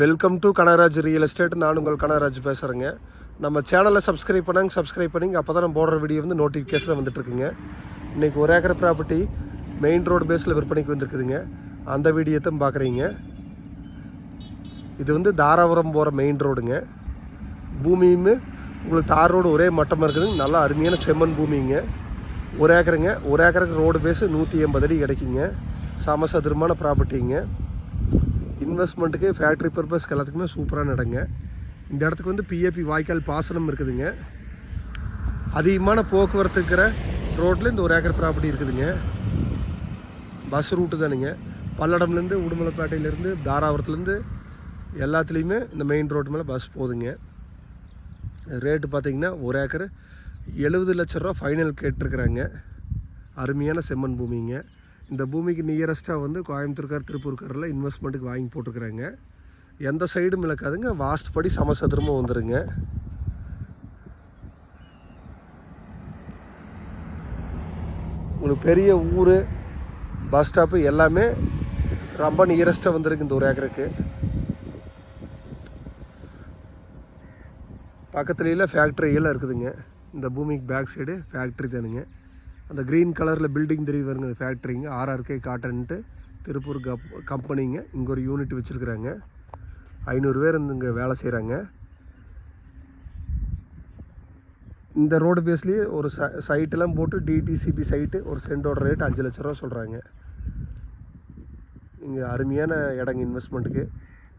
Welcome to Kanagaraj real estate நான் உங்கள் கனகராஜ் பேசுகிறேங்க நம்ம சேனலை சப்ஸ்கிரைப் பண்ணாங்க சப்ஸ்கிரைப் பண்ணிங்க. அப்போ தான் நம்ம போடுற வீடியோ வந்து நோட்டிஃபிகேஷனில் வந்துட்டுருக்குங்க. இன்றைக்கி ஒரு ஏக்கர் ப்ராப்பர்ட்டி மெயின் ரோடு பேஸில் விற்பனைக்கு வந்திருக்குதுங்க. அந்த வீடியோத்தையும் பார்க்குறீங்க இது வந்து தாராபுரம் போகிற மெயின் ரோடுங்க பூமியுமே உங்களுக்கு தார் ரோடு ஒரே மட்டமாக இருக்குதுங்க நல்லா அருமையான செம்மண் பூமிங்க. ஒரு ஏக்கருங்க ஒரு ஏக்கருக்கு ரோடு பேஸு நூற்றி எண்பது அடி கிடைக்குங்க. சமசதுரமான ப்ராப்பர்ட்டிங்க இன்வெஸ்ட்மெண்ட்டுக்கு ஃபேக்ட்ரி பர்பஸ்க்கு எல்லாத்துக்குமே சூப்பரான இடங்க இந்த இடத்துக்கு வந்து பிஏபி வாய்க்கால் பாசனம் இருக்குதுங்க. அதிகமான போக்குவரத்து இருக்கிற ரோட்டில் இந்த ஒரு ஏக்கர் ப்ராப்பர்ட்டி இருக்குதுங்க. பஸ் ரூட்டு தானுங்க. பல்லடம்லேருந்து உடுமலைப்பேட்டையிலேருந்து தாராபுரத்துலேருந்து எல்லாத்துலேயுமே இந்த மெயின் ரோட்டு மேலே பஸ் போகுதுங்க ரேட்டு பார்த்தீங்கன்னா ஒரு ஏக்கர் எழுபது லட்ச ரூபா ஃபைனல் கேட்டிருக்கிறாங்க. அருமையான செம்மண் பூமிங்க. இந்த பூமிக்கு நியரஸ்ட்டாக வந்து கோயம்புத்தூர்கார் திருப்பூர்காரில் இன்வெஸ்ட்மெண்ட்டுக்கு வாங்கி போட்டிருக்கிறாங்க. எந்த சைடும் இழக்காதுங்க. வாஸ்ட் படி சமசதுரமும் வந்துடுங்க உங்களுக்கு பெரிய ஊர் பஸ் ஸ்டாப்பு எல்லாமே ரொம்ப நியரஸ்ட்டாக வந்துருக்கு இந்த ஒரு ஏக்கருக்கு. பக்கத்துலேயே ஃபேக்ட்ரியெல்லாம் இருக்குதுங்க. இந்த பூமிக்கு பேக் சைடு ஃபேக்ட்ரி தானுங்க. அந்த க்ரீன் கலரில் பில்டிங் தெரியுது பாருங்க ஃபேக்ட்ரிங்க ஆர்ஆர்கே காட்டன்ட்டு திருப்பூர் கப் கம்பெனிங்க இங்கே ஒரு யூனிட் வச்சுருக்குறாங்க. ஐநூறு பேர் இங்கே வேலை செய்கிறாங்க இந்த ரோடு பேஸ்லேயே ஒரு ச சைட்டெல்லாம் போட்டு டிடிசிபி சைட்டு ஒரு சென்டோட ரேட் அஞ்சு லட்ச ரூபா சொல்கிறாங்க இங்கே அருமையான இடங்க இன்வெஸ்ட்மெண்ட்டுக்கு